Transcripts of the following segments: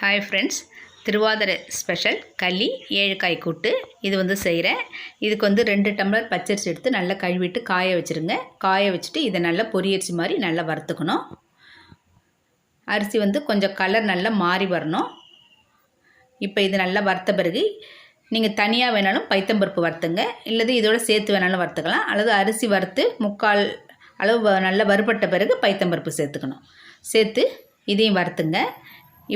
Hi friends Thiruvathirai special களி ஏழுக்காய் கூட்டு. இது வந்து செய்கிறேன் இதுக்கு வந்து ரெண்டு டம்ளர் பச்சரிசி எடுத்து நல்லா கழுவிட்டு காய வச்சுருங்க. காய வச்சுட்டு இதை நல்லா பொரியரிசி மாதிரி நல்லா வறுத்துக்கணும். அரிசி வந்து கொஞ்சம் கலர் நல்லா மாறி வரணும். இப்போ இது நல்லா வறுத்த பிறகு நீங்கள் தனியாக வேணாலும் பைத்தம்பருப்பு வறுத்துங்க. இல்லது இதோட சேர்த்து வேணாலும் வறுத்துக்கலாம். அல்லது அரிசி வறுத்து முக்கால் அளவு வ- நல்லா வறுபட்ட பிறகு பைத்தம்பருப்பு சேர்த்துக்கணும். சேர்த்து இதையும் வறுத்துங்க.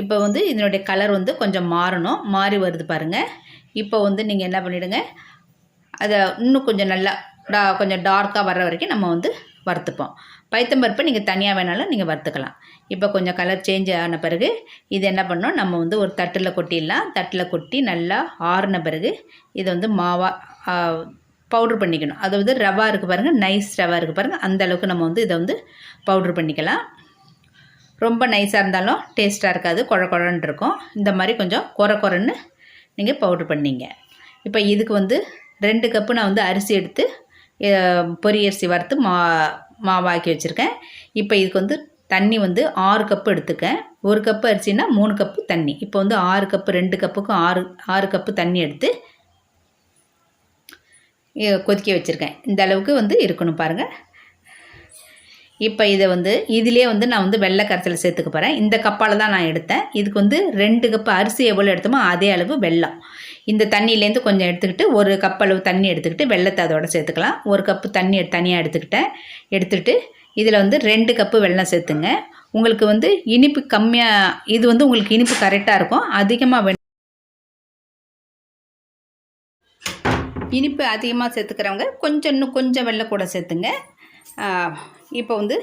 இப்போ வந்து இதனுடைய கலர் வந்து கொஞ்சம் மாறணும். மாறி வருது பாருங்கள் இப்போ வந்து நீங்கள் என்ன பண்ணிவிடுங்க அதை இன்னும் கொஞ்சம் நல்லா டா கொஞ்சம் டார்க்காக வர்ற வரைக்கும் நம்ம வந்து வறுத்துப்போம். பைத்தம்பருப்பை நீங்கள் தனியாக வேணாலும் நீங்கள் வறுத்துக்கலாம். இப்போ கொஞ்சம் கலர் சேஞ்ச் ஆன பிறகு இது என்ன பண்ணோம் நம்ம வந்து ஒரு தட்டில் கொட்டிடலாம். தட்டில் கொட்டி நல்லா ஆறின பிறகு இதை வந்து மாவாக பவுட்ரு பண்ணிக்கணும். அதாவது ரவா இருக்குது பாருங்கள் நைஸ் ரவா இருக்குது பாருங்கள் அந்த அளவுக்கு நம்ம வந்து இதை வந்து பவுட்ரு பண்ணிக்கலாம். ரொம்ப நைஸாக இருந்தாலும் டேஸ்ட்டாக இருக்காது குழ குழன்னு இருக்கும். இந்த மாதிரி கொஞ்சம் குறை குறைன்னு நீங்கள் பவுட்ரு பண்ணிங்க. இப்போ இதுக்கு வந்து ரெண்டு கப்பு நான் வந்து அரிசி எடுத்து பொரியரிசி வறுத்து மா மாவாக்கி வச்சுருக்கேன். இப்போ இதுக்கு வந்து தண்ணி வந்து ஆறு கப்பு எடுத்துக்கேன். ஒரு கப்பு அரிசினா மூணு கப்பு தண்ணி. இப்போ வந்து ஆறு கப்பு ரெண்டு கப்புக்கும் ஆறு ஆறு கப்பு தண்ணி எடுத்து கொதிக்க வச்சுருக்கேன். இந்த அளவுக்கு வந்து இருக்கணும் பாருங்கள் இப்போ இதை வந்து இதிலே வந்து நான் வந்து வெள்ளை கரைசல் சேர்த்துக்க போகிறேன் இந்த கப்பால் தான் நான் எடுத்தேன். இதுக்கு வந்து ரெண்டு கப்பு அரிசி எவ்வளோ எடுத்தோமோ அதே அளவு வெள்ளம். இந்த தண்ணியிலேருந்து கொஞ்சம் எடுத்துக்கிட்டு ஒரு கப் அளவு தண்ணி எடுத்துக்கிட்டு வெள்ளத்தை அதோட சேர்த்துக்கலாம். ஒரு கப்பு தண்ணி தனியாக எடுத்துக்கிட்டேன். எடுத்துக்கிட்டு இதில் வந்து ரெண்டு கப்பு வெல்லம் சேர்த்துங்க. உங்களுக்கு வந்து இனிப்பு கம்மியாக இது வந்து உங்களுக்கு இனிப்பு கரெக்டாக இருக்கும். அதிகமாக வே இனிப்பு அதிகமாக சேர்த்துக்கிறவங்க கொஞ்சம் இன்னும் கொஞ்சம் வெள்ளை கூட சேர்த்துங்க. இப்போ வந்து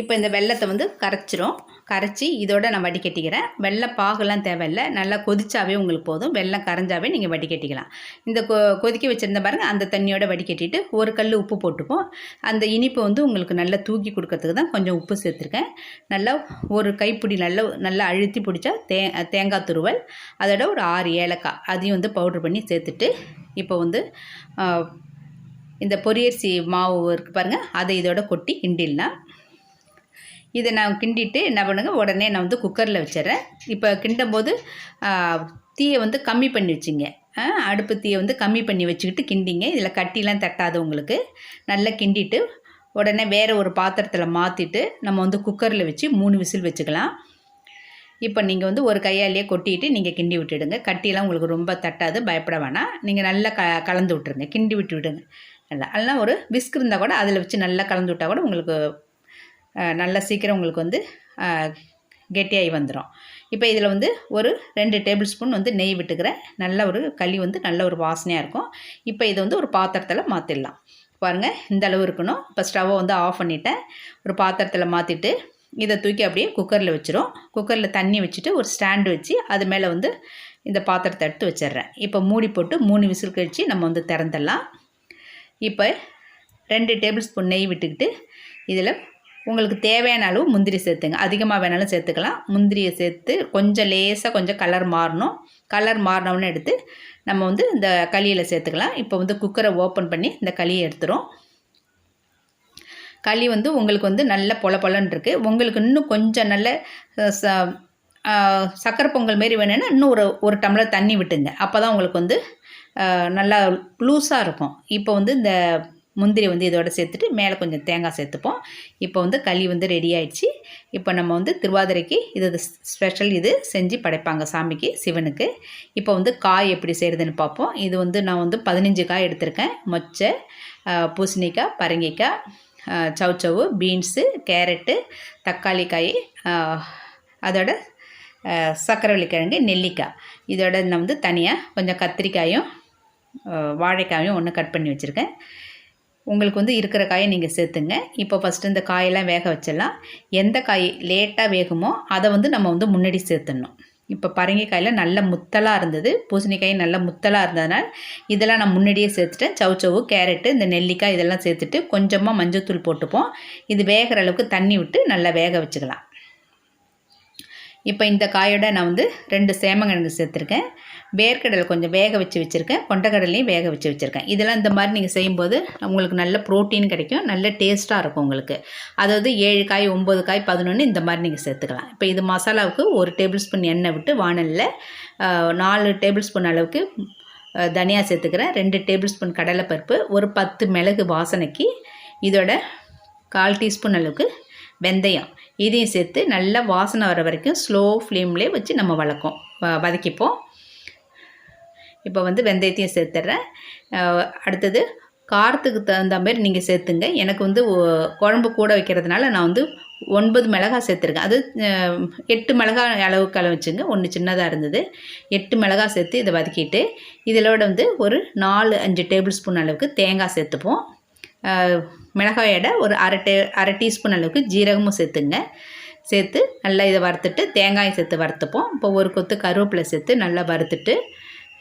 இப்போ இந்த வெள்ளத்தை வந்து கரைச்சிரும். கரைச்சி இதோட நான் வடிகட்டிக்கிறேன் வெள்ளை பாகுலாம் தேவையில்லை. நல்லா கொதிச்சாவே உங்களுக்கு போதும். வெள்ளம் கரைஞ்சாவே நீங்கள் வடிகட்டிக்கலாம் இந்த கொ கொதிக்க வச்சுருந்த பாருங்க அந்த தண்ணியோட வடிகட்டிட்டு ஒரு கல் உப்பு போட்டுப்போம். அந்த இனிப்பு வந்து உங்களுக்கு நல்லா தூக்கி கொடுக்கறதுக்கு தான் கொஞ்சம் உப்பு சேர்த்துருக்கேன். நல்லா ஒரு கைப்பிடி நல்லா நல்லா அழுத்தி பிடிச்சா தே தேங்காய் துருவல் அதோட ஒரு ஆறு ஏலக்காய் அதையும் வந்து பவுட்ரு பண்ணி சேர்த்துட்டு இப்போ வந்து இந்த பொரியரிசி மாவு இருக்குது பாருங்கள் அதை இதோட கொட்டி கிண்டிடலாம். இதை நான் கிண்டிட்டு என்ன பண்ணுங்க உடனே நான் வந்து குக்கரில் வச்சிடுறேன். இப்போ கிண்டும் போது தீயை வந்து கம்மி பண்ணி வச்சிங்க. அடுப்பு தீயை வந்து கம்மி பண்ணி வச்சுக்கிட்டு கிண்டிங்க. இதில் கட்டிலாம் தட்டாது உங்களுக்கு. நல்லா கிண்டிட்டு உடனே வேறு ஒரு பாத்திரத்தில் மாற்றிட்டு நம்ம வந்து குக்கரில் வச்சு மூணு விசில் வச்சுக்கலாம். இப்போ நீங்கள் வந்து ஒரு கையாலேயே கொட்டிட்டு நீங்கள் கிண்டி விட்டுடுங்க. கட்டிலாம் உங்களுக்கு ரொம்ப தட்டாது பயப்பட வேணாம். நீங்கள் நல்லா க கலந்து விட்டுருங்க. கிண்டி விட்டு விடுங்க. நல்லா அதெல்லாம் ஒரு விஸ்க் இருந்தால் கூட அதில் வச்சு நல்லா கலந்து விட்டால் கூட உங்களுக்கு நல்லா சீக்கிரம் உங்களுக்கு வந்து கெட்டியாகி வந்துடும் இப்போ இதில் வந்து ஒரு ரெண்டு டேபிள் ஸ்பூன் வந்து நெய் விட்டுக்கிறேன். நல்ல ஒரு களி வந்து நல்ல ஒரு வாசனையாக இருக்கும். இப்போ இதை வந்து ஒரு பாத்திரத்தில் மாற்றிடலாம் பாருங்கள் இந்த அளவு இருக்கணும். இப்போ ஸ்டவ்வை வந்து ஆஃப் பண்ணிவிட்டேன் ஒரு பாத்திரத்தில் மாற்றிட்டு இதை தூக்கி அப்படியே குக்கரில் வச்சிரும். குக்கரில் தண்ணி வச்சுட்டு ஒரு ஸ்டாண்டு வச்சு அது மேலே வந்து இந்த பாத்திரத்தை எடுத்து வச்சிடுறேன். இப்போ மூடி போட்டு மூணு விசில் கழித்து நம்ம வந்து திறந்துடலாம். இப்போ ரெண்டு டேபிள் ஸ்பூன் நெய் விட்டுக்கிட்டு இதில் உங்களுக்கு தேவையான அளவு முந்திரி சேர்த்துங்க. அதிகமாக வேணாலும் சேர்த்துக்கலாம். முந்திரியை சேர்த்து கொஞ்சம் லேசாக கொஞ்சம் கலர் மாறணும். கலர் மாறினவுன்னு எடுத்து நம்ம வந்து இந்த களியில் சேர்த்துக்கலாம். இப்போ வந்து குக்கரை ஓப்பன் பண்ணி இந்த களியை எடுத்துரும் களி வந்து உங்களுக்கு வந்து நல்ல பொல பொலன்னு இருக்குது உங்களுக்கு இன்னும் கொஞ்சம் நல்ல ச சக்கரை பொங்கல் மாரி வேணும்னா இன்னும் ஒரு ஒரு டம்ளர் தண்ணி விட்டுங்க. அப்போ தான் உங்களுக்கு வந்து நல்லா லூஸாக இருக்கும். இப்போ வந்து இந்த முந்திரி வந்து இதோட சேர்த்துட்டு மேலே கொஞ்சம் தேங்காய் சேர்த்துப்போம். இப்போ வந்து களி வந்து ரெடி ஆயிடுச்சு. இப்போ நம்ம வந்து திருவாதிரைக்கு இது ஸ்பெஷல் இது செஞ்சு படைப்பாங்க சாமிக்கு சிவனுக்கு. இப்போ வந்து காய் எப்படி செய்கிறதுன்னு பார்ப்போம். இது வந்து நான் வந்து பதினஞ்சு காய் எடுத்திருக்கேன். மொச்சை பூசணிக்காய் பரங்கிக்காய் அஹ், சவுச்சவு பீன்ஸு கேரட்டு தக்காளி காய் அதோட சக்கரவள்ளி கிழங்கு நெல்லிக்காய். இதோட நான் வந்து தனியாக கொஞ்சம் கத்திரிக்காயும் வாழைக்காயும் ஒன்று கட் பண்ணி வச்சுருக்கேன். உங்களுக்கு வந்து இருக்கிற காயை நீங்கள் சேர்த்துங்க. இப்போ ஃபஸ்ட்டு இந்த காயெல்லாம் வேக வச்சிடலாம். எந்த காய் லேட்டாக வேகுமோ அதை வந்து நம்ம வந்து முன்னாடி சேர்த்துடணும். இப்போ பரங்கிக்காயில் நல்ல முத்தலாக இருந்தது. பூசணிக்காய் நல்ல முத்தலாக இருந்ததுனால இதெல்லாம் நான் முன்னாடியே சேர்த்துட்டேன். சவுச்சவு கேரட்டு இந்த நெல்லிக்காய் இதெல்லாம் சேர்த்துட்டு கொஞ்சமாக மஞ்சள் தூள் போட்டுப்போம். இது வேகிற அளவுக்கு தண்ணி விட்டு நல்லா வேக வச்சுக்கலாம். இப்போ இந்த காயோட நான் வந்து ரெண்டு சேமங்கிழங்கு சேர்த்துருக்கேன். வேர்க்கடலை கொஞ்சம் வேக வச்சு வச்சுருக்கேன். கொண்டக்கடலையும் வேக வச்சு வச்சுருக்கேன். இதெல்லாம் இந்த மாதிரி நீங்கள் செய்யும்போது உங்களுக்கு நல்ல ப்ரோட்டீன் கிடைக்கும். நல்ல டேஸ்ட்டாக இருக்கும் உங்களுக்கு. அதாவது ஏழு காய் ஒம்பது காய் பதினொன்று இந்த மாதிரி நீங்கள் சேர்த்துக்கலாம். இப்போ இது மசாலாவுக்கு ஒரு டேபிள் ஸ்பூன் எண்ணெய் விட்டு வானலில் நாலு டேபிள் ஸ்பூன் அளவுக்கு தனியாக சேர்த்துக்கிறேன். ரெண்டு டேபிள் ஸ்பூன் கடலைப்பருப்பு ஒரு பத்து மிளகு வாசனைக்கு இதோட கால் டீஸ்பூன் அளவுக்கு வெந்தயம். இதையும் சேர்த்து நல்லா வாசனை வர வரைக்கும் ஸ்லோ ஃப்ளேம்லேயே வச்சு நம்ம வளர்க்கோம். வ- வதக்கிப்போம். இப்போ வந்து வெந்தயத்தையும் சேர்த்துட்றேன் அடுத்தது காரத்துக்கு தகுந்த மாதிரி நீங்கள் சேர்த்துங்க. எனக்கு வந்து குழம்பு கூட வைக்கிறதுனால நான் வந்து ஒன்பது மிளகாய் சேர்த்துருக்கேன். அது எட்டு மிளகாய் அளவுக்கு அளவு வச்சுங்க. ஒன்று சின்னதாக இருந்தது. எட்டு மிளகாய் சேர்த்து இதை வதக்கிட்டு இதிலோட வந்து ஒரு நாலு அஞ்சு டேபிள் ஸ்பூன் அளவுக்கு தேங்காய் சேர்த்துப்போம். மிளகாயோட ஒரு அரை டே அரை டீஸ்பூன் அளவுக்கு ஜீரகமும் சேர்த்துங்க. சேர்த்து நல்லா இதை வறுத்துட்டு தேங்காயும் சேர்த்து வறுத்துப்போம். இப்போ ஒரு கொத்து கருவேப்பிலை சேர்த்து நல்லா வறுத்துட்டு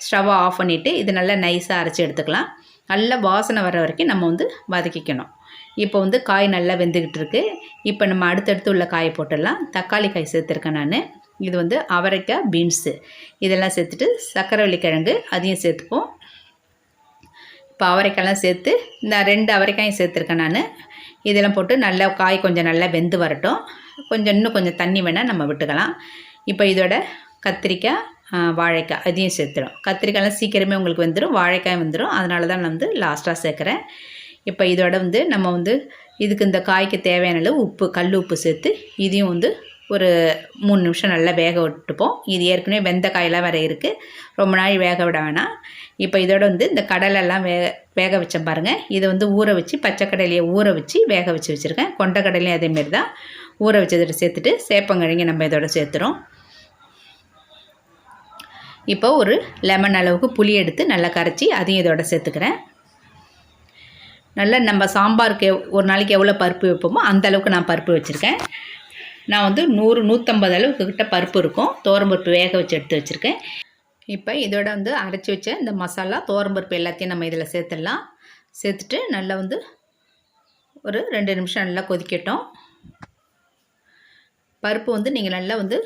ஸ்டவ்வை ஆஃப் பண்ணிவிட்டு இது நல்லா நைஸாக அரைச்சி எடுத்துக்கலாம். நல்லா வாசனை வர வரைக்கும் நம்ம வந்து வதக்கிக்கணும். இப்போ வந்து காய் நல்லா வெந்துக்கிட்டு இருக்கு. இப்போ நம்ம அடுத்தடுத்து உள்ள காயை போட்டுடலாம். தக்காளி காய் சேர்த்துருக்கேன் நான். இது வந்து அவரைக்காய் பீன்ஸு. இதெல்லாம் சேர்த்துட்டு சக்கரவள்ளி கிழங்கு அதையும் சேர்த்துப்போம். இப்போ அவரைக்காயெல்லாம் சேர்த்து இந்த ரெண்டு அவரைக்காயும் சேர்த்துருக்கேன் நான். இதெல்லாம் போட்டு நல்லா காய் கொஞ்சம் நல்லா வெந்து வரட்டும். கொஞ்சம் இன்னும் கொஞ்சம் தண்ணி வேணால் நம்ம விட்டுக்கலாம். இப்போ இதோட கத்திரிக்காய் வாழைக்காய் அதையும் சேர்த்துடும் கத்திரிக்காய்லாம் சீக்கிரமே உங்களுக்கு வந்துடும் வாழைக்காய் வந்துடும் அதனால தான் நான் வந்து லாஸ்ட்டாக சேர்க்குறேன். இப்போ இதோட வந்து நம்ம வந்து இதுக்கு இந்த காய்க்கு தேவையான அளவு உப்பு கல் உப்பு சேர்த்து இதையும் வந்து ஒரு மூணு நிமிஷம் நல்லா வேக விட்டுப்போம். இது ஏற்கனவே வெந்த காயெல்லாம் வேறு இருக்குது ரொம்ப நாள் வேக விட வேணாம். இப்போ இதோட வந்து இந்த கடலெல்லாம் வே வேக வச்சேன் பாருங்கள் இதை வந்து ஊற வச்சு பச்சை கடலையை ஊற வச்சு வேக வச்சு வச்சுருக்கேன். கொண்ட கடலையும் அதேமாரி தான். ஊற வச்சதோட சேர்த்துட்டு சேப்பங்கிழங்கு நம்ம இதோட சேர்த்துறோம். இப்போ ஒரு லெமன் அளவுக்கு புளி எடுத்து நல்லா கரைச்சி அதையும் இதோட சேர்த்துக்கிறேன். நல்லா நம்ம சாம்பாருக்கு ஒரு நாளைக்கு எவ்வளோ பருப்பு வைப்போமோ அந்த அளவுக்கு நான் பருப்பு வச்சுருக்கேன். நான் வந்து நூறு நூற்றம்பது அளவுக்கு கிட்ட பருப்பு இருக்கும். பருப்பு வேக வச்சு எடுத்து வச்சுருக்கேன். இப்போ இதோட வந்து அரைச்சி வச்ச இந்த மசாலா பருப்பு எல்லாத்தையும் நம்ம இதில் சேர்த்துடலாம். சேர்த்துட்டு நல்லா வந்து ஒரு ரெண்டு நிமிஷம் நல்லா கொதிக்கட்டும். பருப்பு வந்து நீங்கள் நல்லா வந்து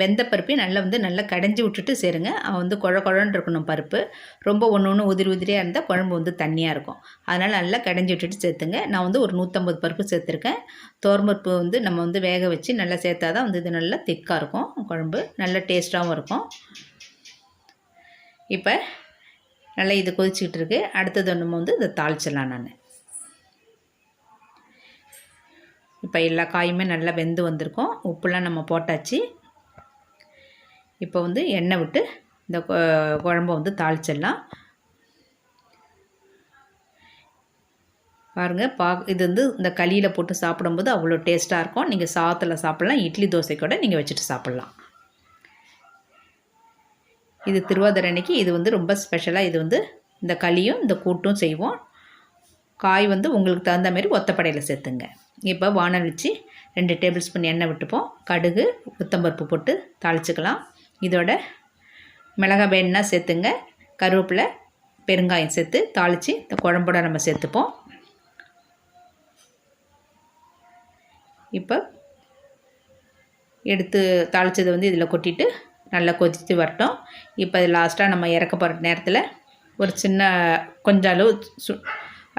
வெந்த பருப்பையும் நல்லா வந்து நல்லா கடைஞ்சி விட்டுட்டு சேருங்க. அவன் வந்து குழ குழன்னு இருக்கணும் பருப்பு. ரொம்ப ஒன்று ஒன்று உதிரி உதிரியாக இருந்தால் குழம்பு வந்து தண்ணியாக இருக்கும். அதனால் நல்லா கடைஞ்சி விட்டுட்டு சேர்த்துங்க. நான் வந்து ஒரு நூற்றம்பது பருப்பு சேர்த்துருக்கேன். தோர்மருப்பு வந்து நம்ம வந்து வேக வச்சு நல்லா சேர்த்தா தான் வந்து இது நல்லா திக்காக இருக்கும் குழம்பு. நல்லா டேஸ்ட்டாகவும் இருக்கும். இப்போ நல்லா இது கொதிச்சுக்கிட்டு இருக்கு. அடுத்தது நம்ம வந்து இதை தாளிச்சிடலாம் நான். இப்போ எல்லா காயுமே நல்லா வெந்து வந்திருக்கும். உப்புலாம் நம்ம போட்டாச்சு. இப்போ வந்து எண்ணெய் விட்டு இந்த கொ- குழம்ப வந்து தாளிச்சிடலாம். பாருங்கள் பா இது வந்து இந்த களியில் போட்டு சாப்பிடும்போது அவ்வளோ டேஸ்ட்டாக இருக்கும். நீங்கள் சாதத்தில் சாப்பிட்லாம். இட்லி தோசை கூட நீங்கள் வச்சுட்டு சாப்பிட்லாம். இது திருவாதிரை அன்னைக்கு இது வந்து ரொம்ப ஸ்பெஷலாக இது வந்து இந்த களியும் இந்த கூட்டும் செய்வோம். காய் வந்து உங்களுக்கு தகுந்த மாதிரி ஒத்தப்படையில் சேர்த்துங்க. இப்போ வானல் வச்சு ரெண்டு டேபிள் ஸ்பூன் எண்ணெய் விட்டுப்போம். கடுகு உத்தம்பருப்பு போட்டு தாளிச்சுக்கலாம். இதோட மிளகாய் வேணுன்னா சேர்த்துங்க. கருவேப்பிலை பெருங்காயம் சேர்த்து தாளித்து இந்த குழம்போட நம்ம சேர்த்துப்போம். இப்போ எடுத்து தாளித்ததை வந்து இதில் கொட்டிட்டு நல்லா கொதித்து வரட்டும். இப்போ லாஸ்ட்டாக நம்ம இறக்க போகிற நேரத்தில் ஒரு சின்ன கொஞ்சம் அளவு சு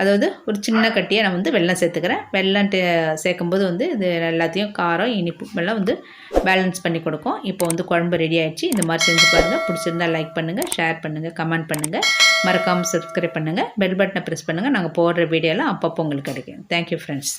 அதாவது ஒரு சின்ன கட்டியாக நான் வந்து வெள்ளம் சேர்த்துக்கிறேன். வெள்ளம் டே- சேர்க்கும்போது வந்து இது எல்லாத்தையும் காரம் இனிப்பு எல்லாம் வந்து பேலன்ஸ் பண்ணி கொடுக்கும். இப்போ வந்து குழம்பு ரெடி ஆகிடுச்சு இந்த மாதிரி செஞ்சு பாருங்கள் பிடிச்சிருந்தா லைக் பண்ணுங்கள் ஷேர் பண்ணுங்கள் கமெண்ட் பண்ணுங்கள் மறக்காமல் சப்ஸ்கிரைப் பண்ணுங்கள் பெல் பட்டனை ப்ரெஸ் பண்ணுங்கள் நாங்கள் போடுற வீடியோலாம் அப்பப்போ உங்களுக்கு கிடைக்கும். Thank you friends